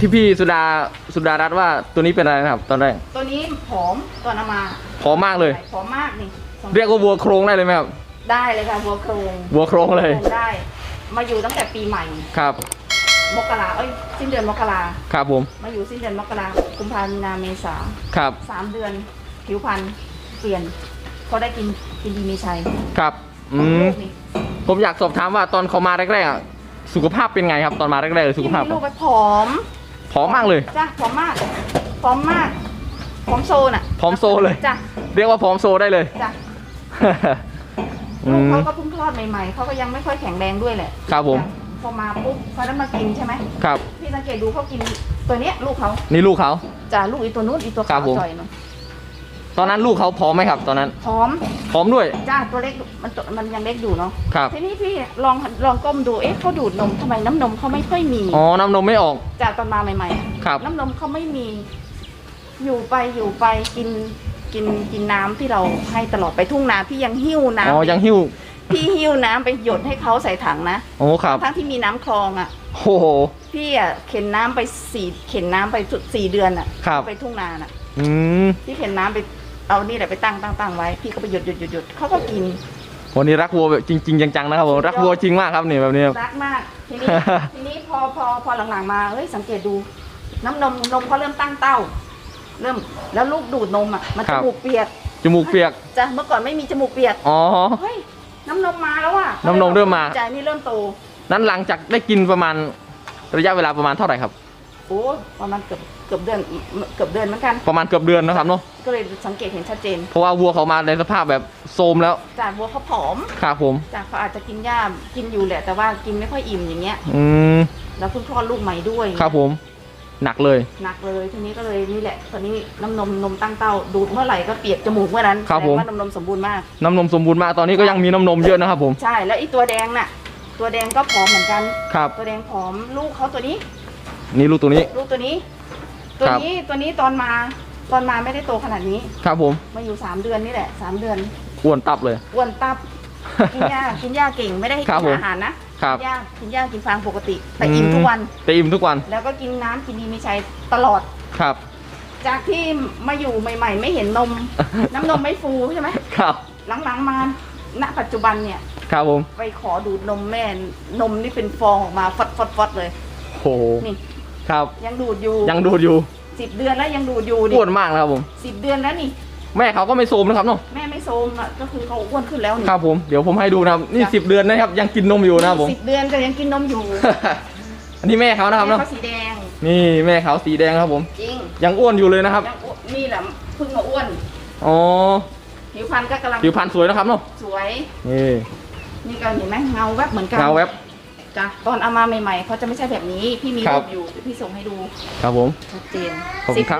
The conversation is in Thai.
ที่พี่สุดาสุดารัตน์ว่าตัวนี้เป็นอะไรนะครับ ตอนแรกตัวนี้ผอมตอนเอามาผอมมากเลย ผอมมากนี่สองเรียกว่าวัวโครงได้เลยไหมครับได้เลยค่ะวัวโครงวัวโครงเลยโครงได้ มาอยู่ตั้งแต่ปีใหม่ ครับ มกราเอ้ยสิ้นเดือนมกราครับผม มาอยู่สิ้นเดือนมกรากุมภาพันธ์มีนาเมษาครับ สามเดือนผิวพรรณเปลี่ยนเขาได้กินกินดีมีชัยครับ อืมลูกนี่ผมอยากสอบถามว่าตอนเขามาแรกๆอะ สุขภาพเป็นไงครับตอนมาแรกๆเลยสุขภาพลูกไปผอมผอมมากเลยจ้ะผอมมากผอมมากผอมโซน่ะผอมโซเลยจ้ะเรียกว่าผอมโซได้เลยจ้ะอืลูกมเขาก็เพิ่งคลอดใหม่ๆเขาก็ยังไม่ค่อยแข็งแรงด้วยแหละครับผมจ้ะพอมาปุ๊บเขาได้มากินใช่ไหมครับพี่สังเกตดูเขากินตัวเนี้ยลูกเขานี่ลูกเขาจ้ะลูกอีตัวนู้นอีตัวครัขาบวผมจ่อยเนาะ ตอนนั้นลูกเขาผอมไหมครับ ตอนนั้นพร้อมผอมด้วย จ้าตัวเล็กมันตัวมันยังเล็กอยู่เนาะครับ ทีนี้พี่ลองลองก้มดูเอ๊ะเขาดูดนมทำไมน้ำนมเขาไม่ค่อยมี อ๋อ น้ำนมไม่ออก จากตอนมาใหม่ๆอะครับน้ำนมเขาไม่มี อยู่ไปอยู่ไปกินกินกินน้ำที่เราให้ตลอดไปทุ่งนาพี่ยังหิ้วน้ำอ๋อยังหิ้ว พี่หิ้วน้ำไปหยดให้เขาใส่ถังนะ โอ้ครับ ทั้งที่มีน้ำคลองอะ โอ้โห พี่อะเข็นน้ำไปสี่เข็นน้ำไปจุดสี่เดือนอะครับ ไปทุ่งนาน่ะ อืม พี่เข็นน้ำไป เอานี่แหละไปตั้งตั้งตั้งไว้ พี่ก็ไปหยดหยดหยดหยดเขาก็กิน วันนี้รักวัวแบบจริง ๆ จังๆนะครับผมรักวัวจริงมากครับนี่แบบนี้ครับ รักมาก ทีนี้ ทีนี้พอพอพอหลังๆมาเฮ้ยสังเกตดู น้ำนมนมเขาเริ่มตั้งเต้า เริ่มแล้วลูกดูดนมอะมันครัจบมูกเปียกจมูกเปียกจ้ะเมื่อก่อนไม่มีจมูกเปียกอ๋อ เฮ้ยน้ำนมมาแล้วอะน้ำนมเริ่มมา ใจนี่เริ่มโตนั้นหลังจากได้กินประมาณระยะเวลาประมาณเท่าไหร่ครับ โอ้ประมาณเกือบเกือบเดือนเกือบเดือนเหมือนกัน ประมาณเกือบเดือนนะครับเนาะก็เลยสังเกตเห็นชัดเจน เพราะว่าวัวเขามาในสภาพแบบโทรมแล้วจากวัวเขาผอมครับผมจากเขาอาจจะกินหญ้ากินอยู่แหละ แต่ว่ากินไม่ค่อยอิ่มอย่างเงี้ย อืมแล้วเพิ่งคลอดลูกใหม่ด้วยครับผม หนักเลยหนักเลยทีนี้ก็เลยนี่แหละตอนนี้น้ำนมนมตั้งเต้าดูดเมื่อไหร่ก็เปียกจมูกเมื่อนั้นครับผม แสดงว่าน้ำนมสมบูรณ์มาก น้ำนมสมบูรณ์มากตอนนี้ก็ยังมีน้ำนมเยอะนะครับผมใช่แล้วอีตัวแดงน่ะ ตัวแดงก็ผอมเหมือนกัน ครับ ตัวแดงผอมลูกเขาตัวนี้ นี่ลูกตัวนี้ ลูกตัวนี้ ตัวครับนี้ตัวนี้ตอนมาตอนมาไม่ได้โตขนาดนี้ ครับผม มาอยู่สามเดือนนี่แหละสามเดือนอ้วนตับเลยอ้วนตับกินหญ้ากินหญ้าเก่งไม่ได้ให้ครักิบนผมอาหารนะครับกินหญ้ากินหญ้ากินฟางปกติ แต่อิ่มทุกวันแต่อิ่มทุกวัน แล้วก็กินน้ำกินดีมีชัยตลอดครับ จากที่มาอยู่ใหม่ ๆ ไม่เห็นนม น้ำนมไม่ฟูใช่ไหมครับ หลังๆมาณปัจจุบันเนี่ย ครับผม ไปขอดูดนมแม่นมนี่เป็นฟองออกมาฟอดฟอดฟอดเลยโอ้โหนี่ ครับ ยังดูดอยู่ยังดูดอยู่สิบเดือนแล้วยังดูดอยู่นี่อ้วนมากนะครับผมสิบเดือนแล้วนี่ แม่เขาก็ไม่โทรมนะครับเนาะแม่ไม่โซมอะก็คือเขาอ้วนขึ้นแล้วนี่ครับผมเดี๋ยวผมให้ดูนะครับนี่จ้ะสิบเดือนนะครับ ยังกินนมอยู่นะครับผม สิบเดือนก็ยังกินนมอยู่อันนี้แม่เขานะครับแม่เนาะเขาสีแดงนี่แม่เขาสีแดงครับผม จริงยังอ้วนอยู่เลยนะครับยังอ้วนนี่แหละเพิ่งมาอ้วนอ๋อผิวพรรณก็กำลังผิวพรรณสวยนะครับเนาะสวยนี่นี่ก็เห็นไหมเงาแวบเหมือนกันเงาแวบ จ้ะตอนเอามาใหม่ๆเขาจะไม่ใช่แบบนี้ พี่มีครัรูบ ปอยู่เดี๋ยวพี่ส่งให้ดูครับผม ชัดเจน ขอบคุณครับ